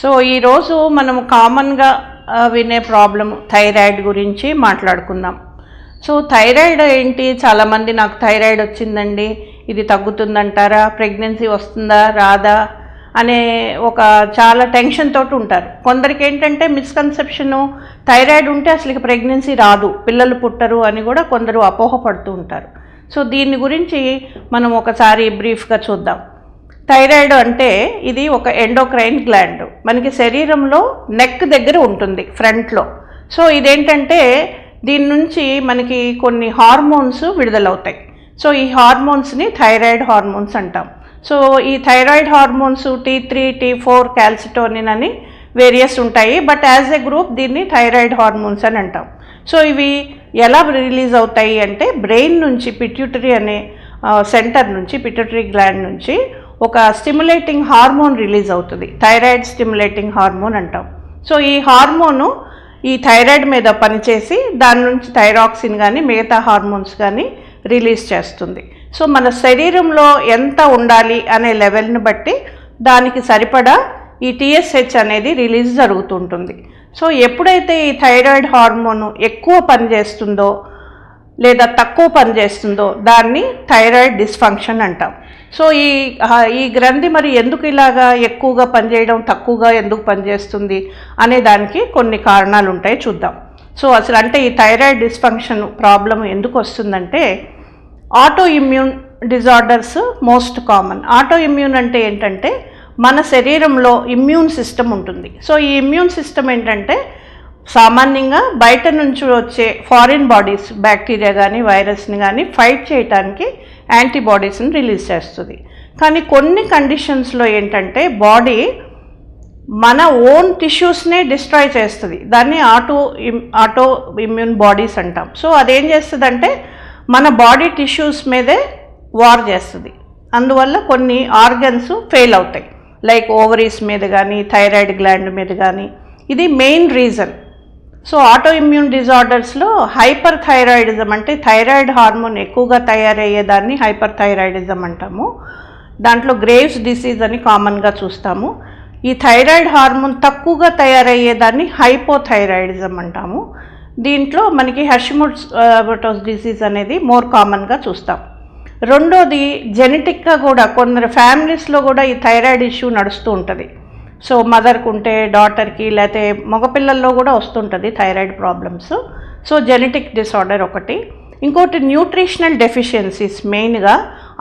So ఈరోజు మనం కామన్గా వినే ప్రాబ్లం థైరాయిడ్ గురించి మాట్లాడుకుందాం. సో థైరాయిడ్ ఏంటి? చాలామంది నాకు థైరాయిడ్ వచ్చిందండి ఇది తగ్గుతుందంటారా ప్రెగ్నెన్సీ వస్తుందా రాదా అనే ఒక చాలా టెన్షన్ తోటి ఉంటారు. కొందరికి ఏంటంటే మిస్కన్సెప్షను థైరాయిడ్ ఉంటే అసలు ప్రెగ్నెన్సీ రాదు పిల్లలు పుట్టరు అని కూడా కొందరు అపోహపడుతూ ఉంటారు. సో దీని గురించి మనం ఒకసారి బ్రీఫ్గా చూద్దాం. థైరాయిడ్ అంటే ఇది ఒక ఎండోక్రైన్ గ్లాండ్. మనకి శరీరంలో నెక్ దగ్గర ఉంటుంది ఫ్రంట్లో సో ఇదేంటంటే దీని నుంచి మనకి కొన్ని హార్మోన్స్ విడుదలవుతాయి. సో ఈ హార్మోన్స్ని థైరాయిడ్ హార్మోన్స్ అంటాం. సో ఈ thyroid hormones T three T four calcitonin అని వేరియస్ ఉంటాయి. బట్ యాజ్ ఎ గ్రూప్ దీన్ని థైరాయిడ్ హార్మోన్స్ అని అంటాం. సో ఇవి ఎలా రిలీజ్ అవుతాయి అంటే బ్రెయిన్ నుంచి పిట్యూటరీ అనే సెంటర్ నుంచి పిట్యూటరీ గ్లాండ్ నుంచి ఒక స్టిమ్యులేటింగ్ హార్మోన్ రిలీజ్ అవుతుంది. థైరాయిడ్ స్టిమ్యులేటింగ్ హార్మోన్ అంటాం. సో ఈ హార్మోను ఈ థైరాయిడ్ మీద పనిచేసి దాని నుంచి థైరాక్సిన్ కానీ మిగతా హార్మోన్స్ కానీ రిలీజ్ చేస్తుంది. సో మన శరీరంలో ఎంత ఉండాలి అనే లెవెల్ని బట్టి దానికి సరిపడా ఈ టీఎస్హెచ్ అనేది రిలీజ్ జరుగుతుంటుంది. సో ఎప్పుడైతే ఈ థైరాయిడ్ హార్మోన్ ఎక్కువ పనిచేస్తుందో లేదా తక్కువ పనిచేస్తుందో దాన్ని థైరాయిడ్ డిస్ఫంక్షన్ అంటాం. సో ఈ ఈ గ్రంథి మరి ఎందుకు ఇలాగా ఎక్కువగా పనిచేయడం తక్కువగా ఎందుకు పనిచేస్తుంది అనే దానికి కొన్ని కారణాలు ఉంటాయి చూద్దాం. సో అసలు అంటే ఈ థైరాయిడ్ డిస్ఫంక్షన్ ప్రాబ్లం ఎందుకు వస్తుందంటే auto immune disorders most common. Auto immune అంటే ఏంటంటే మన శరీరంలో ఇమ్యూన్ సిస్టమ్ ఉంటుంది. సో ఈ ఇమ్యూన్ సిస్టమ్ ఏంటంటే సామాన్యంగా బయట నుంచి వచ్చే ఫారిన్ బాడీస్ బ్యాక్టీరియా కానీ వైరస్ని కానీ ఫైట్ చేయడానికి యాంటీబాడీస్ని రిలీజ్ చేస్తుంది. కానీ కొన్ని కండిషన్స్లో ఏంటంటే బాడీ మన ఓన్ టిష్యూస్నే డిస్ట్రాయ్ చేస్తుంది. దాన్ని ఆటో ఇమ్ ఆటో ఇమ్యూన్ బాడీస్ అంటాం. సో అదేం చేస్తుందంటే మన బాడీ టిష్యూస్ మీదే వార్ చేస్తుంది. అందువల్ల కొన్ని ఆర్గన్స్ ఫెయిల్ అవుతాయి. లైక్ ఓవరీస్ మీద కానీ థైరాయిడ్ గ్లాండ్ మీద కానీ ఇది main reason. So auto immune డిజార్డర్స్లో hyperthyroidism అంటే థైరాయిడ్ హార్మోన్ ఎక్కువగా తయారయ్యేదాన్ని హైపర్ థైరాయిడిజం అంటాము. దాంట్లో గ్రేవ్స్ డిసీజ్ అని కామన్గా చూస్తాము. ఈ థైరాయిడ్ హార్మోన్ తక్కువగా తయారయ్యేదాన్ని హైపోథైరాయిడిజం అంటాము. దీంట్లో మనకి హెర్షిమోట్స్ డిసీజ్ uh, అనేది మోర్ కామన్గా చూస్తాం. రెండోది జెనెటిక్గా కూడా కొందరు ఫ్యామిలీస్లో కూడా ఈ థైరాయిడ్ ఇష్యూ నడుస్తూ ఉంటుంది. సో మదర్కి ఉంటే డాటర్కి లేకపోతే మగపిల్లల్లో కూడా వస్తుంటుంది thyroid problems. So genetic disorder ఒకటి. ఇంకోటి న్యూట్రిషనల్ డెఫిషియన్సీస్. మెయిన్గా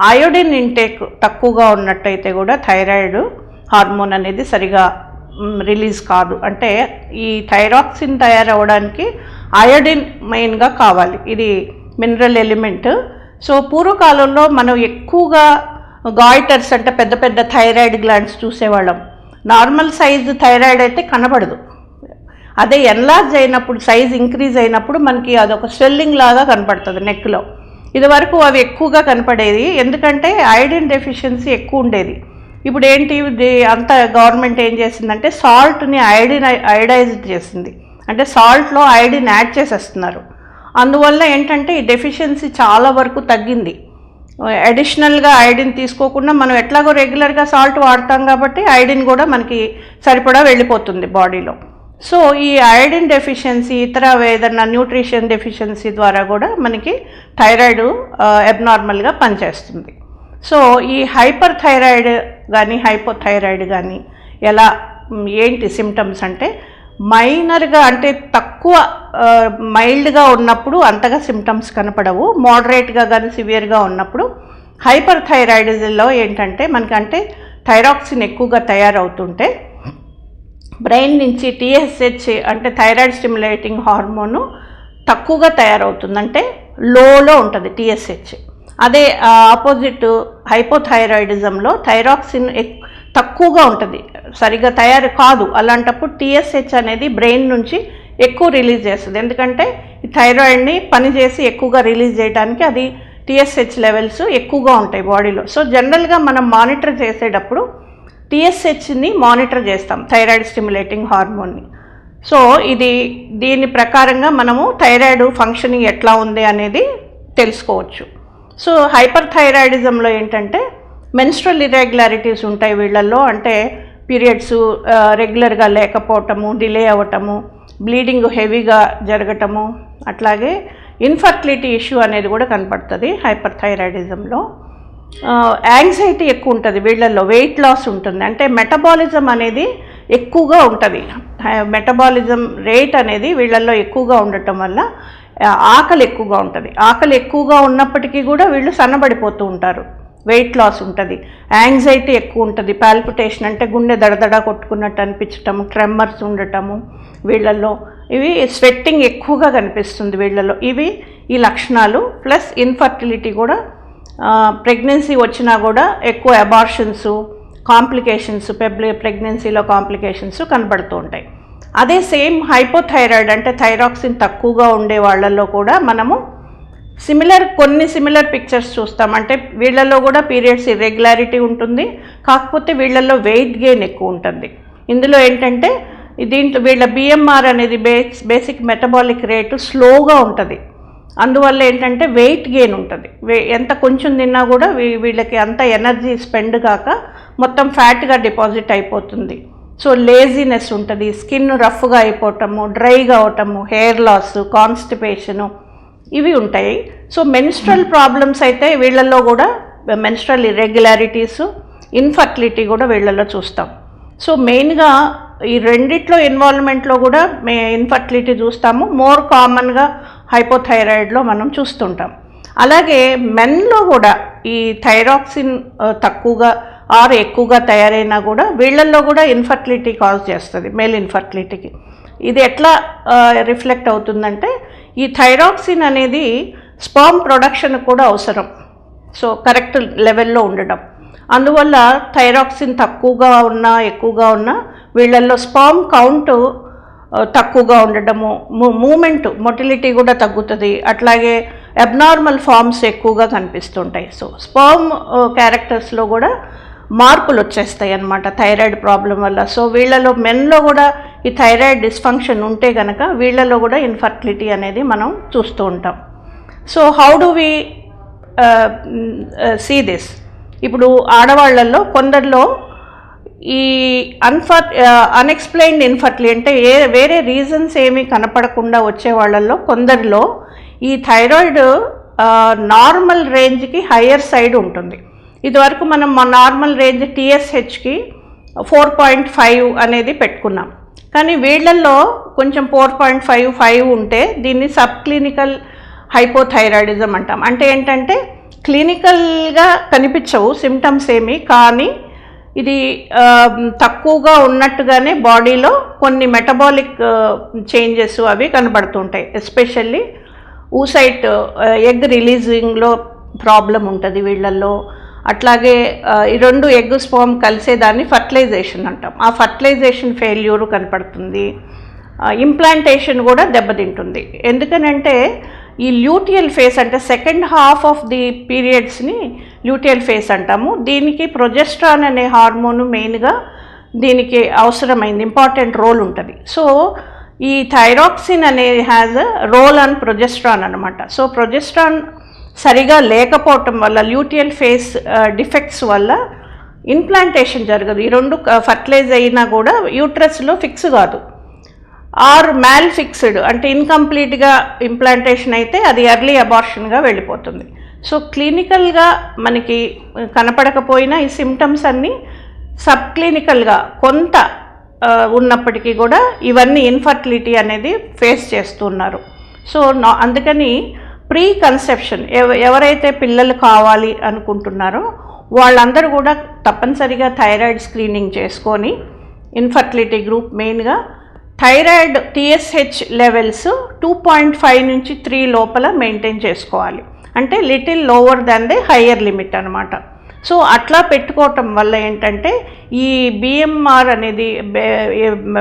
అయోడిన్ ఇంటేక్ తక్కువగా ఉన్నట్టయితే కూడా థైరాయిడ్ హార్మోన్ అనేది సరిగా రిలీజ్ కాదు. అంటే ఈ థైరాక్సిన్ తయారవడానికి అయోడిన్ మెయిన్గా కావాలి. ఇది మినరల్ ఎలిమెంట్. సో పూర్వకాలంలో మనం ఎక్కువగా గాయిటర్స్ అంటే పెద్ద పెద్ద థైరాయిడ్ గ్లాండ్స్ చూసేవాళ్ళం. నార్మల్ సైజు థైరాయిడ్ అయితే కనబడదు. అదే ఎన్లార్జ్ అయినప్పుడు సైజ్ ఇంక్రీజ్ అయినప్పుడు మనకి అదొక స్వెల్లింగ్ లాగా కనపడుతుంది నెక్లో. ఇదివరకు అవి ఎక్కువగా కనపడేది ఎందుకంటే ఐడిన్ డెఫిషియన్సీ ఎక్కువ ఉండేది. ఇప్పుడు ఏంటి అంత గవర్నమెంట్ ఏం చేసిందంటే సాల్ట్ని ఐడిన్ ఐడైజ్ చేసింది. అంటే సాల్ట్లో ఐడిన్ యాడ్ చేసేస్తున్నారు. అందువల్ల ఏంటంటే ఈ డెఫిషియన్సీ చాలా వరకు తగ్గింది. అడిషనల్గా ఐడిన్ తీసుకోకుండా మనం ఎట్లాగో రెగ్యులర్గా సాల్ట్ వాడతాం కాబట్టి ఐడిన్ కూడా మనకి సరిపడా వెళ్ళిపోతుంది బాడీలో. సో ఈ ఐడిన్ డెఫిషియన్సీ ఇతర ఏదన్నా న్యూట్రిషన్ డెఫిషియన్సీ ద్వారా కూడా మనకి థైరాయిడ్ అబ్నార్మల్గా పనిచేస్తుంది. సో ఈ హైపర్ థైరాయిడ్ కానీ హైపోథైరాయిడ్ కానీ ఎలా ఏంటి సిమ్టమ్స్ అంటే మైనర్గా అంటే తక్కువ మైల్డ్గా ఉన్నప్పుడు అంతగా సిమ్టమ్స్ కనపడవు మోడరేట్గా కానీ సివియర్గా ఉన్నప్పుడు హైపర్ థైరాయిడిజంలో ఏంటంటే మనకంటే థైరాక్సిన్ ఎక్కువగా తయారవుతుంటే బ్రెయిన్ నుంచి టీఎస్హెచ్ అంటే థైరాయిడ్ స్టిమ్యులేటింగ్ హార్మోను తక్కువగా తయారవుతుంది. అంటే లోలో ఉంటుంది టీఎస్హెచ్ అదే ఆపోజిట్ హైపోథైరాయిడిజంలో థైరాక్సిన్ ఎక్ తక్కువగా ఉంటుంది. సరిగా తయారు కాదు. అలాంటప్పుడు టీఎస్హెచ్ అనేది బ్రెయిన్ నుంచి ఎక్కువ రిలీజ్ చేస్తుంది. ఎందుకంటే ఈ థైరాయిడ్ని పనిచేసి ఎక్కువగా రిలీజ్ చేయడానికి అది టీఎస్హెచ్ లెవెల్స్ ఎక్కువగా ఉంటాయి బాడీలో. సో జనరల్గా మనం మానిటర్ చేసేటప్పుడు టీఎస్హెచ్ని మానిటర్ చేస్తాం థైరాయిడ్ స్టిమ్యులేటింగ్ హార్మోన్ని. సో ఇది దీని ప్రకారంగా మనము థైరాయిడ్ ఫంక్షనింగ్ ఎట్లా ఉంది అనేది తెలుసుకోవచ్చు. సో హైపర్ థైరాయిడిజంలో ఏంటంటే మెన్స్ట్రల్ ఇర్రెగ్యులారిటీస్ ఉంటాయి వీళ్ళల్లో. అంటే పీరియడ్స్ రెగ్యులర్గా లేకపోవటము డిలే అవ్వటము బ్లీడింగ్ హెవీగా జరగటము అట్లాగే ఇన్ఫర్టిలిటీ ఇష్యూ అనేది కూడా కనపడుతుంది హైపర్ థైరాయిడిజంలో యాంగ్జైటీ ఎక్కువ ఉంటుంది వీళ్ళల్లో వెయిట్ లాస్ ఉంటుంది. అంటే మెటబాలిజం అనేది ఎక్కువగా ఉంటుంది. మెటబాలిజం రేట్ అనేది వీళ్ళల్లో ఎక్కువగా ఉండటం వల్ల ఆకలి ఎక్కువగా ఉంటుంది. ఆకలి ఎక్కువగా ఉన్నప్పటికీ కూడా వీళ్ళు సన్నబడిపోతూ ఉంటారు. వెయిట్ లాస్ ఉంటుంది. యాంగ్జైటీ ఎక్కువ ఉంటుంది. పాల్పిటేషన్ అంటే గుండె దడదడ కొట్టుకున్నట్టు అనిపించటము ట్రెమ్మర్స్ ఉండటము వీళ్ళల్లో. ఇవి స్వెట్టింగ్ ఎక్కువగా కనిపిస్తుంది వీళ్ళలో ఇవి ఈ లక్షణాలు. ప్లస్ ఇన్ఫర్టిలిటీ కూడా ప్రెగ్నెన్సీ వచ్చినా కూడా ఎక్కువ అబార్షన్స్ కాంప్లికేషన్స్ పెబ్లి ప్రెగ్నెన్సీలో కాంప్లికేషన్స్ కనబడుతూ ఉంటాయి. అదే సేమ్ హైపోథైరాయిడ్ అంటే థైరాక్సిన్ తక్కువగా ఉండే వాళ్ళల్లో కూడా మనము సిమిలర్ కొన్ని సిమిలర్ పిక్చర్స్ చూస్తాం. అంటే వీళ్ళల్లో కూడా పీరియడ్స్ ఇర్రెగ్యులారిటీ ఉంటుంది. కాకపోతే వీళ్ళల్లో వెయిట్ గెయిన్ ఎక్కువ ఉంటుంది. ఇందులో ఏంటంటే దీంట్లో వీళ్ళ బిఎంఆర్ అనేది బేస్ బేసిక్ మెటబాలిక్ రేటు స్లోగా ఉంటుంది. అందువల్ల ఏంటంటే వెయిట్ గెయిన్ ఉంటుంది. ఎంత కొంచెం తిన్నా కూడా వీళ్ళకి అంత ఎనర్జీ స్పెండ్ కాక మొత్తం ఫ్యాట్గా డిపాజిట్ అయిపోతుంది. సో లేజినెస్ ఉంటుంది. స్కిన్ రఫ్గా అయిపోవటము డ్రైగా అవటము హెయిర్ లాస్ కాన్స్టిపేషను ఇవి ఉంటాయి. సో మెన్స్ట్రల్ ప్రాబ్లమ్స్ అయితే వీళ్ళల్లో కూడా మెన్స్ట్రల్ ఇర్రెగ్యులారిటీస్ ఇన్ఫర్టిలిటీ కూడా వీళ్ళల్లో చూస్తాం. సో మెయిన్గా ఈ రెండిట్లో ఇన్వాల్వ్మెంట్లో కూడా మే ఇన్ఫర్టిలిటీ చూస్తాము. మోర్ కామన్గా హైపోథైరాయిడ్లో మనం చూస్తుంటాం. అలాగే మెన్లో కూడా ఈ థైరాక్సిన్ తక్కువగా ఆర్ ఎక్కువగా తయారైనా కూడా వీళ్ళల్లో కూడా ఇన్ఫర్టిలిటీ కాజ్ చేస్తుంది మేల్ ఇన్ఫర్టిలిటీకి ఇది ఎట్లా రిఫ్లెక్ట్ అవుతుందంటే ఈ థైరాక్సిన్ అనేది స్పామ్ ప్రొడక్షన్ కూడా అవసరం. సో కరెక్ట్ లెవెల్లో ఉండడం. అందువల్ల థైరాక్సిన్ తక్కువగా ఉన్నా ఎక్కువగా ఉన్నా వీళ్ళల్లో స్పామ్ కౌంట్ తక్కువగా ఉండడము మూమెంట్ మొటిలిటీ కూడా తగ్గుతుంది. అట్లాగే అబ్నార్మల్ ఫార్మ్స్ ఎక్కువగా కనిపిస్తుంటాయి. సో స్పామ్ క్యారెక్టర్స్లో కూడా మార్పులు వచ్చేస్తాయి అన్నమాట థైరాయిడ్ ప్రాబ్లం వల్ల. సో వీళ్ళలో మెన్లో కూడా ఈ థైరాయిడ్ డిస్ఫంక్షన్ ఉంటే కనుక వీళ్ళలో కూడా ఇన్ఫర్టిలిటీ అనేది మనం చూస్తూ ఉంటాం. So how do we see this? ఇప్పుడు ఆడవాళ్ళల్లో కొందరిలో ఈ అన్ఫర్ అన్ఎక్స్ప్లెయిన్డ్ ఇన్ఫర్టిలిటీ అంటే ఏ వేరే రీజన్స్ ఏమీ కనపడకుండా వచ్చే వాళ్ళల్లో కొందరిలో ఈ థైరాయిడ్ నార్మల్ రేంజ్కి హయ్యర్ సైడ్ ఉంటుంది. ఇదివరకు మనం మా నార్మల్ రేంజ్ టీఎస్హెచ్కి ఫోర్ పాయింట్ ఫైవ్ అనేది పెట్టుకున్నాం. కానీ వీళ్ళల్లో కొంచెం ఫోర్ పాయింట్ ఫైవ్ ఫైవ్ ఉంటే దీన్ని సబ్ క్లినికల్ హైపోథైరాయిడిజం అంటాం. అంటే ఏంటంటే క్లినికల్గా కనిపించవు సిమ్టమ్స్ ఏమి కానీ ఇది తక్కువగా ఉన్నట్టుగానే బాడీలో కొన్ని మెటబాలిక్ చేంజెస్ అవి కనబడుతుంటాయి. ఎస్పెషల్లీ ఊసైట్ ఎగ్ రిలీజింగ్లో ప్రాబ్లం ఉంటుంది వీళ్ళల్లో. అట్లాగే ఈ రెండు ఎగ్ స్పోమ్ కలిసేదాన్ని ఫర్టిలైజేషన్ అంటాం. ఆ ఫర్టిలైజేషన్ ఫెయిల్యూర్ కనపడుతుంది. ఇంప్లాంటేషన్ కూడా దెబ్బతింటుంది. ఎందుకనంటే ఈ ల్యూటియల్ ఫేస్ అంటే సెకండ్ హాఫ్ ఆఫ్ ది పీరియడ్స్ని ల్యూటియల్ ఫేస్ అంటాము. దీనికి ప్రొజెస్ట్రాన్ అనే హార్మోన్ మెయిన్గా దీనికి అవసరమైంది ఇంపార్టెంట్ రోల్ ఉంటుంది. సో ఈ థైరాక్సిన్ అనేది హ్యాజ్ రోల్ ఆన్ ప్రొజెస్ట్రాన్ అనమాట సో ప్రొజెస్ట్రాన్ సరిగా లేకపోవటం వల్ల ల్యూటియల్ ఫేస్ డిఫెక్ట్స్ వల్ల ఇన్ప్లాంటేషన్ జరగదు. ఈ రెండు ఫర్టిలైజ్ అయినా కూడా యూట్రస్లో ఫిక్స్ కాదు. ఆర్ మ్యాల్ ఫిక్స్డ్ అంటే ఇన్కంప్లీట్గా ఇంప్లాంటేషన్ అయితే అది ఎర్లీ అబార్షన్గా వెళ్ళిపోతుంది. సో క్లినికల్గా మనకి కనపడకపోయినా ఈ సిమ్టమ్స్ అన్నీ సబ్ క్లినికల్గా కొంత ఉన్నప్పటికీ కూడా ఇవన్నీ ఇన్ఫర్టిలిటీ అనేది ఫేస్ చేస్తున్నారు సో నా అందుకని ప్రీ కన్సెప్షన్ ఎవ ఎవరైతే పిల్లలు కావాలి అనుకుంటున్నారో వాళ్ళందరూ కూడా తప్పనిసరిగా థైరాయిడ్ స్క్రీనింగ్ చేసుకొని ఇన్ఫర్టిలిటీ గ్రూప్ మెయిన్గా thyroid TSH levels two point five నుంచి త్రీ లోపల మెయింటైన్ చేసుకోవాలి. అంటే little lower than the higher limit అనమాట సో అట్లా పెట్టుకోవటం వల్ల ఏంటంటే ఈ బిఎంఆర్ అనేది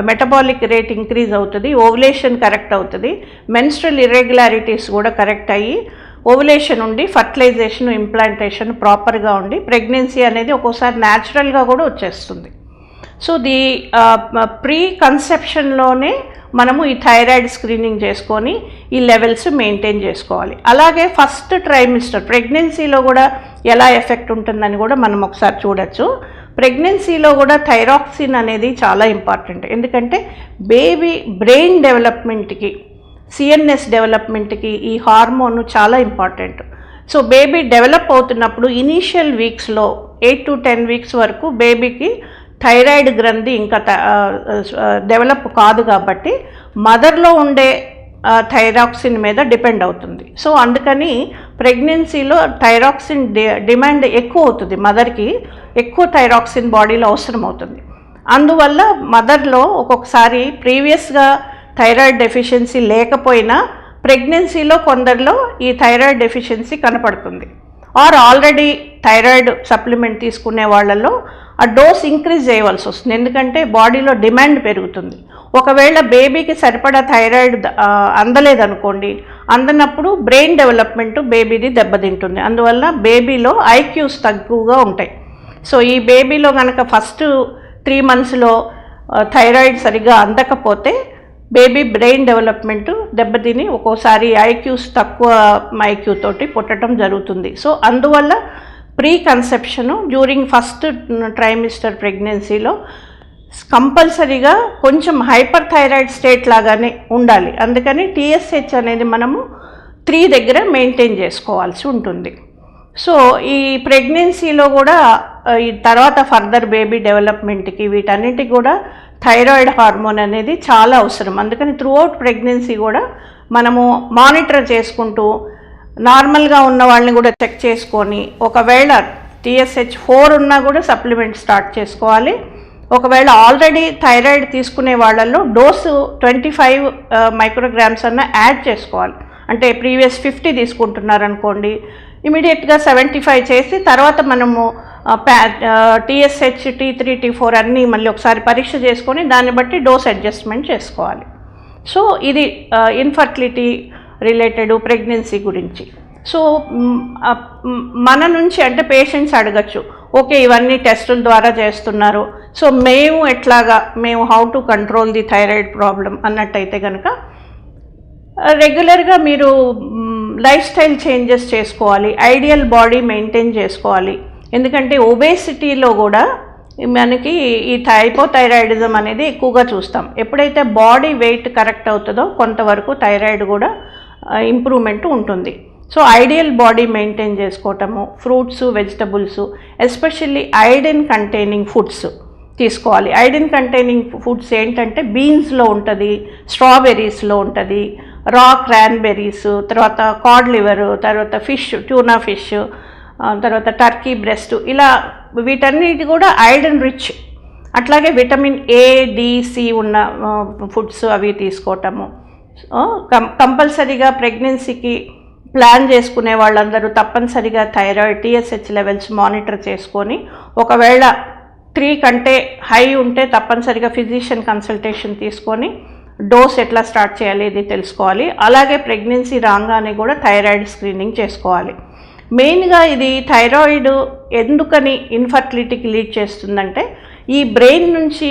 మెటబాలిక్ రేట్ ఇంక్రీజ్ అవుతుంది ఓవులేషన్ కరెక్ట్ అవుతుంది మెన్స్ట్రల్ ఇర్రెగ్యులారిటీస్ కూడా కరెక్ట్ అయ్యి ఓవులేషన్ ఉండి ఫర్టిలైజేషన్ ఇంప్లాంటేషన్ ప్రాపర్గా ఉండి ప్రెగ్నెన్సీ అనేది ఒక్కోసారి న్యాచురల్గా కూడా వచ్చేస్తుంది. సో ది ప్రీ కన్సెప్షన్లోనే మనము ఈ థైరాయిడ్ స్క్రీనింగ్ చేసుకొని ఈ లెవెల్స్ మెయింటైన్ చేసుకోవాలి. అలాగే ఫస్ట్ ట్రైమిస్టర్ ప్రెగ్నెన్సీలో కూడా ఎలా ఎఫెక్ట్ ఉంటుందని కూడా మనం ఒకసారి చూడొచ్చు. ప్రెగ్నెన్సీలో కూడా థైరాక్సిన్ అనేది చాలా ఇంపార్టెంట్ ఎందుకంటే బేబీ బ్రెయిన్ డెవలప్మెంట్కి సిఎన్ఎస్ డెవలప్మెంట్కి ఈ హార్మోన్ చాలా ఇంపార్టెంట్ సో బేబీ డెవలప్ అవుతున్నప్పుడు ఇనీషియల్ వీక్స్లో ఎయిట్ టు టెన్ వీక్స్ వరకు బేబీకి థైరాయిడ్ గ్రంథి ఇంకా డెవలప్ కాదు కాబట్టి మదర్లో ఉండే థైరాక్సిన్ మీద డిపెండ్ అవుతుంది. సో అందుకని ప్రెగ్నెన్సీలో థైరాక్సిన్ డి డిమాండ్ ఎక్కువ అవుతుంది మదర్కి ఎక్కువ థైరాక్సిన్ బాడీలో అవసరం అవుతుంది. అందువల్ల మదర్లో ఒక్కొక్కసారి ప్రీవియస్గా థైరాయిడ్ డెఫిషియన్సీ లేకపోయినా ప్రెగ్నెన్సీలో కొందరిలో ఈ థైరాయిడ్ డెఫిషియన్సీ కనపడుతుంది. ఆర్ ఆల్రెడీ థైరాయిడ్ సప్లిమెంట్ తీసుకునే వాళ్ళలో ఆ డోస్ ఇంక్రీజ్ చేయవలసి వస్తుంది. ఎందుకంటే బాడీలో డిమాండ్ పెరుగుతుంది. ఒకవేళ బేబీకి సరిపడా థైరాయిడ్ అందలేదనుకోండి అందనప్పుడు బ్రెయిన్ డెవలప్మెంట్ బేబీది దెబ్బతింటుంది. అందువల్ల బేబీలో ఐక్యూస్ తక్కువగా ఉంటాయి. సో ఈ బేబీలో కనుక ఫస్ట్ త్రీ మంత్స్లో థైరాయిడ్ సరిగ్గా అందకపోతే బేబీ బ్రెయిన్ డెవలప్మెంట్ దెబ్బతిని ఒక్కోసారి ఐక్యూస్ తక్కువ ఐక్యూ తోటి పుట్టడం జరుగుతుంది. సో అందువల్ల pre conception during first trimester ప్రెగ్నెన్సీలో కంపల్సరీగా కొంచెం హైపర్ థైరాయిడ్ స్టేట్ లాగానే ఉండాలి. అందుకని టీఎస్హెచ్ అనేది మనము త్రీ దగ్గర మెయింటైన్ చేసుకోవాల్సి ఉంటుంది. సో ఈ ప్రెగ్నెన్సీలో కూడా ఈ తర్వాత ఫర్దర్ బేబీ డెవలప్మెంట్కి వీటన్నిటికి కూడా థైరాయిడ్ హార్మోన్ అనేది చాలా అవసరం. అందుకని త్రూఅవుట్ ప్రెగ్నెన్సీ కూడా మనము మానిటర్ చేసుకుంటూ నార్మల్గా ఉన్న వాళ్ళని కూడా చెక్ చేసుకొని ఒకవేళ టీఎస్హెచ్ ఫోర్ ఉన్నా కూడా సప్లిమెంట్ స్టార్ట్ చేసుకోవాలి. ఒకవేళ ఆల్రెడీ థైరాయిడ్ తీసుకునే వాళ్ళల్లో డోసు ట్వంటీ ఫైవ్ మైక్రోగ్రామ్స్ అన్న యాడ్ చేసుకోవాలి. అంటే ప్రీవియస్ ఫిఫ్టీ తీసుకుంటున్నారనుకోండి ఇమీడియట్గా సెవెంటీ ఫైవ్ చేసి తర్వాత మనము TSH T three T four అన్నీ మళ్ళీ ఒకసారి పరీక్ష చేసుకొని దాన్ని బట్టి డోస్ అడ్జస్ట్మెంట్ చేసుకోవాలి. సో ఇది ఇన్ఫర్టిలిటీ రిలేటెడ్ ప్రెగ్నెన్సీ గురించి. సో మన నుంచి అంటే పేషెంట్స్ అడగచ్చు ఓకే ఇవన్నీ టెస్టుల ద్వారా చేస్తున్నారు. సో మేము ఎట్లాగా మేము how to control the thyroid problem అన్నట్టయితే కనుక రెగ్యులర్గా మీరు లైఫ్ స్టైల్ చేంజెస్ చేసుకోవాలి ఐడియల్ బాడీ మెయింటైన్ చేసుకోవాలి. ఎందుకంటే ఒబేసిటీలో కూడా మనకి ఈ హైపోథైరాయిడిజం అనేది ఎక్కువగా చూస్తాం. ఎప్పుడైతే బాడీ వెయిట్ కరెక్ట్ అవుతుందో కొంతవరకు థైరాయిడ్ కూడా ఇంప్రూవ్మెంట్ ఉంటుంది. సో ఐడియల్ బాడీ మెయింటైన్ చేసుకోవటము fruits vegetables especially iodine containing foods తీసుకోవాలి. ఐడిన్ కంటైనింగ్ ఫుడ్స్ ఏంటంటే బీన్స్లో ఉంటుంది స్ట్రాబెర్రీస్లో ఉంటుంది రా క్రాన్బెర్రీస్ తర్వాత కాడ్ లివరు తర్వాత ఫిష్ ట్యూనా ఫిష్ తర్వాత టర్కీ బ్రెస్ట్ ఇలా వీటన్నిటి కూడా ఐరన్ రిచ్. అట్లాగే విటమిన్ ఏ డిసి ఉన్న ఫుడ్స్ అవి తీసుకోవటము. కం కంపల్సరీగా ప్రెగ్నెన్సీకి ప్లాన్ చేసుకునే వాళ్ళందరూ తప్పనిసరిగా థైరాయిడ్ టీఎస్హెచ్ లెవెల్స్ మానిటర్ చేసుకొని ఒకవేళ త్రీ కంటే హై ఉంటే తప్పనిసరిగా ఫిజిషియన్ కన్సల్టేషన్ తీసుకొని డోస్ ఎట్లా స్టార్ట్ చేయాలి ఇది తెలుసుకోవాలి. అలాగే ప్రెగ్నెన్సీ రాగానే కూడా థైరాయిడ్ స్క్రీనింగ్ చేసుకోవాలి. మెయిన్గా ఇది థైరాయిడ్ ఎందుకని ఇన్ఫర్టిలిటీకి లీడ్ చేస్తుందంటే ఈ బ్రెయిన్ నుంచి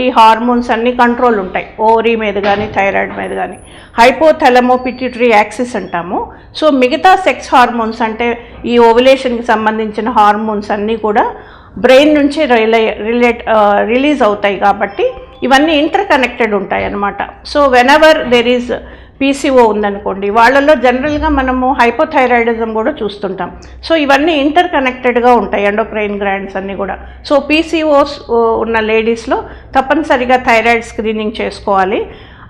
ఈ హార్మోన్స్ అన్ని కంట్రోల్ ఉంటాయి. ఓవరీ మీద కానీ థైరాయిడ్ మీద కానీ హైపోథెలమో పిట్యూటరీ యాక్సిస్ అంటాము. సో మిగతా సెక్స్ హార్మోన్స్ అంటే ఈ ఓవులేషన్కి సంబంధించిన హార్మోన్స్ అన్నీ కూడా బ్రెయిన్ నుంచి రిలే రిలేట్ రిలీజ్ అవుతాయి కాబట్టి ఇవన్నీ ఇంటర్ కనెక్టెడ్ ఉంటాయి అన్నమాట so whenever there is PCO ఉందనుకోండి వాళ్ళల్లో జనరల్గా మనము హైపోథైరాయిడిజం కూడా చూస్తుంటాం. సో ఇవన్నీ ఇంటర్ కనెక్టెడ్గా ఉంటాయి ఎండోక్రైన్ గ్రాండ్స్ అన్నీ కూడా. సో పీసీఓస్ ఉన్న లేడీస్లో తప్పనిసరిగా థైరాయిడ్ స్క్రీనింగ్ చేసుకోవాలి.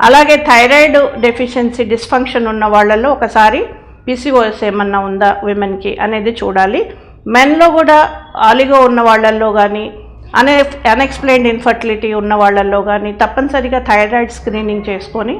అలాగే థైరాయిడ్ డెఫిషియన్సీ డిస్ఫంక్షన్ ఉన్న వాళ్ళల్లో ఒకసారి పీసీఓఎస్ ఏమన్నా ఉందా విమెన్కి అనేది చూడాలి. మెన్లో కూడా ఆలిగో ఉన్న వాళ్ళల్లో కానీ అనే అన్ఎక్స్ప్లెయిన్డ్ ఇన్ఫర్టిలిటీ ఉన్న వాళ్ళల్లో కానీ తప్పనిసరిగా థైరాయిడ్ స్క్రీనింగ్ చేసుకొని